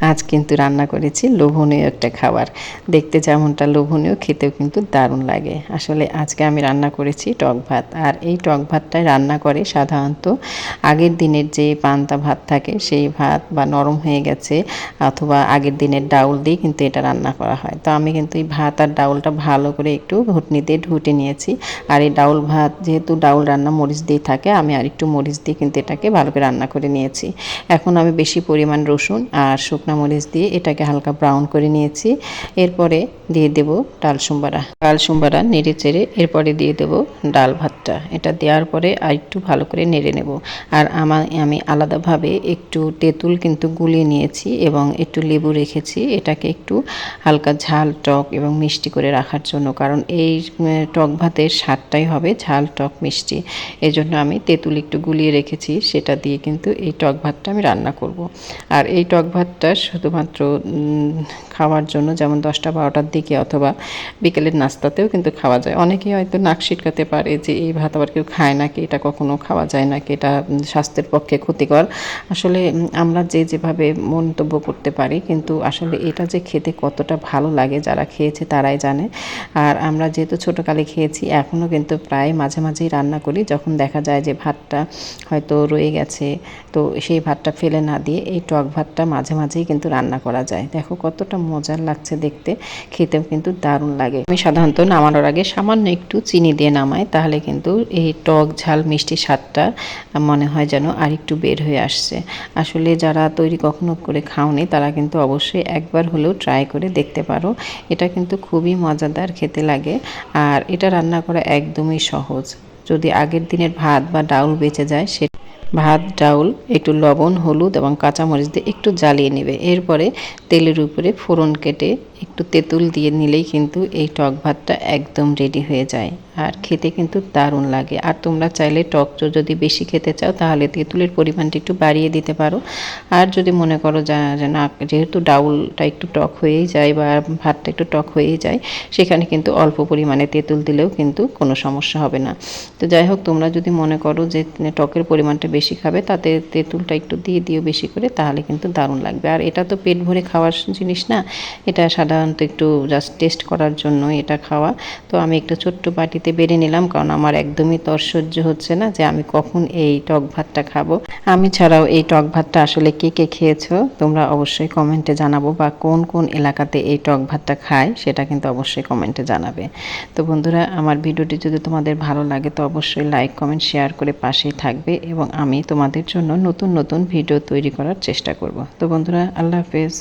আজ কিন্তু রান্না করেছি লোভনীয় একটা খাবার। দেখতে যেমনটা লোভনীয়, খেতেও কিন্তু দারুণ লাগে। আসলে আজকে আমি রান্না করেছি টক ভাত, আর এই টক ভাতটাই রান্না করে সাধারণত আগের দিনের যে পান্তা ভাত থাকে, সেই ভাত বা নরম হয়ে গেছে, অথবা আগের দিনের ডাউল দিয়ে কিন্তু এটা রান্না করা হয়। তো আমি কিন্তু এই ভাত আর ডাউলটা ভালো করে একটু ঘুটনি দিয়ে ঢুটে নিয়েছি। আর এই ডাউল ভাত, যেহেতু ডাউল রান্না মরিচ দিয়ে থাকে, আমি আর একটু মরিচ দিয়ে কিন্তু এটাকে ভালো করে রান্না করে নিয়েছি। এখন আমি বেশি পরিমাণ রসুন আর শুকনো মরিচ দিয়ে এটাকে হালকা ব্রাউন করে নিয়েছি। এরপরে দিয়ে দেব ডাল সুম্বারা ডাল সুম্বারা নেড়ে চেড়ে এরপরে দিয়ে দেব ডাল ভাতটা। এটা দেওয়ার পরে আর একটু ভালো করে নেড়ে নেব। আর আমার আমি আলাদাভাবে একটু তেঁতুল কিন্তু গুলিয়ে নিয়েছি এবং একটু লেবু রেখেছি। এটাকে একটু হালকা ঝাল টক এবং মিষ্টি করে রাখার জন্য। কারণ এই টক ভাতের স্বাদটাই হবে ঝাল, টক, মিষ্টি। এই জন্য আমি তেঁতুল একটু গুলিয়ে রেখেছি। সেটা দিয়ে কিন্তু এই টক ভাতটা আমি রান্না করব। আর এই টক ভাতটা শুধুমাত্র খাওয়ার জন্য, যেমন দশটা বারোটার দিকে অথবা বিকেলের নাস্তাতেও কিন্তু খাওয়া যায়। অনেকেই হয়তো নাক শিটকাতে পারে যে, এই ভাত আবার কেউ খায় না নাকি? এটা কখনো খাওয়া যায় না নাকি? এটা স্বাস্থ্যের পক্ষে ক্ষতিকর। আসলে আমরা যে যেভাবে মন্তব্য করতে পারি, কিন্তু আসলে এটা যে খেতে কতটা ভালো লাগে যারা খেয়েছে তারাই জানে। আর আমরা যেহেতু ছোটোকালে খেয়েছি এখনও কিন্তু প্রায় মাঝে মাঝেই রান্না করি। যখন দেখা যায় যে ভাতটা হয়তো রয়ে গেছে, তো সেই ভাতটা ফেলে না দিয়ে এই টক ভাতটা মাঝে মাঝেই কিন্তু রান্না করা যায়। দেখো কতটা মজার লাগছে দেখতে। খেতেও কিন্তু দারুণ লাগে। আমি সাধারণত নামানোর আগে সামান্য একটু চিনি দিয়ে নামাই, তাহলে কিন্তু এই টক ঝাল মিষ্টি স্বাদটা মনে হয় যেন আর একটু বের হয়ে আসছে। আসলে যারা তৈরি কখনো করে খাওনি, তারা কিন্তু অবশ্যই একবার হলেও ট্রাই করে দেখতে পারো। এটা কিন্তু খুবই মজাদার, খেতে লাগে। আর এটা রান্না করা একদমই সহজ। যদি আগের দিনের ভাত বা ডাউল বেঁচে যায়, সে ভাত, ডাউল, একটু লবণ, হলুদ এবং কাঁচামরিচ দিয়ে একটু জ্বালিয়ে নেবে। এরপরে তেলের উপরে ফোড়ন কেটে একটু তেঁতুল দিয়ে নিলেই কিন্তু এই টক ভাতটা একদম রেডি হয়ে যায়। আর খেতে কিন্তু দারুণ লাগে। আর তোমরা চাইলে টক যদি বেশি খেতে চাও, তাহলে তেঁতুলের পরিমাণটা একটু বাড়িয়ে দিতে পারো। আর যদি মনে করো যা না, যেহেতু ডাউলটা একটু টক হয়েই যায় বা ভাতটা একটু টক হয়েই যায়, সেখানে কিন্তু অল্প পরিমাণে তেঁতুল দিলেও কিন্তু কোনো সমস্যা হবে না। তো যাই হোক, তোমরা যদি মনে করো যে টকের পরিমাণটা বেশি খাবে, তাতে তেঁতুলটা একটু দিয়ে দিও বেশি করে, তাহলে কিন্তু দারুণ লাগবে। আর এটা তো পেট ভরে খাওয়ার জিনিস না, এটা সাধারণত একটু জাস্ট টেস্ট করার জন্য এটা খাওয়া। তো আমি একটু ছোট্ট বাটিতে বেড়ে নিলাম, কারণ আমার একদমই তর হচ্ছে না যে আমি কখন এই টক ভাতটা খাব। আমি ছাড়াও এই টক ভাতটা আসলে কে কে খেয়েছো তোমরা অবশ্যই কমেন্টে জানাব, বা কোন কোন এলাকাতে এই টক ভাতটা খায় সেটা কিন্তু অবশ্যই কমেন্টে জানাবে। তো বন্ধুরা, আমার ভিডিওটি যদি তোমাদের ভালো লাগে তো অবশ্যই লাইক, কমেন্ট, শেয়ার করে পাশেই থাকবে এবং আমি তোমাদের জন্য নতুন নতুন ভিডিও তৈরি করার চেষ্টা করব। তো বন্ধুরা, আল্লাহ হাফেজ।